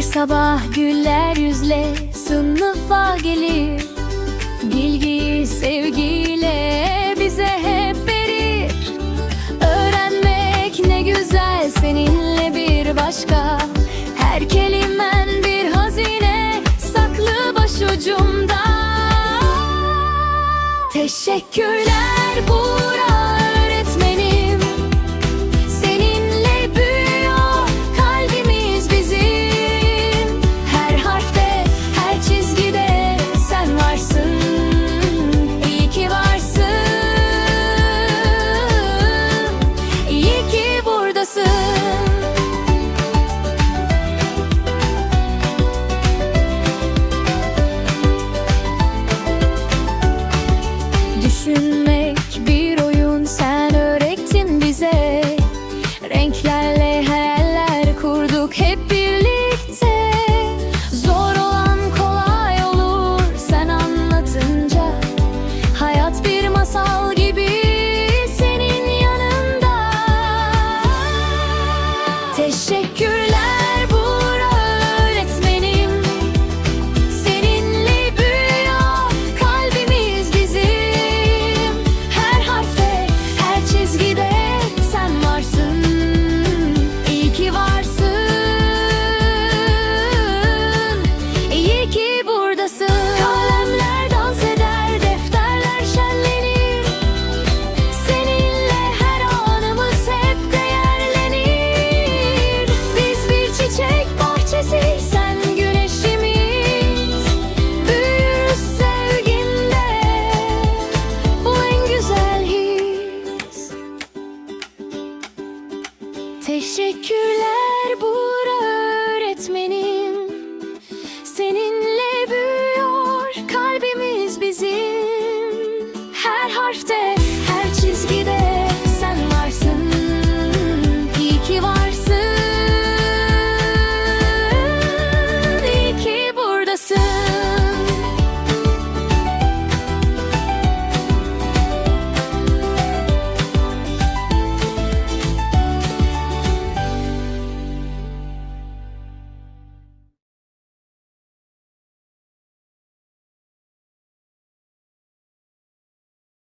Her sabah güller yüzle sınıfa gelir. Bilgiyi sevgiyle bize hep verir. Öğrenmek ne güzel seninle bir başka. Her kelimen bir hazine saklı başucumda. Teşekkürler Buğra Renklerle hayaller kurduk hep birlikte. Zor olan kolay olur sen anlatınca. Hayat bir masal Teşekkürler Buğra öğretmenim. Seninle büyüyor kalbimiz bizim. Her harfte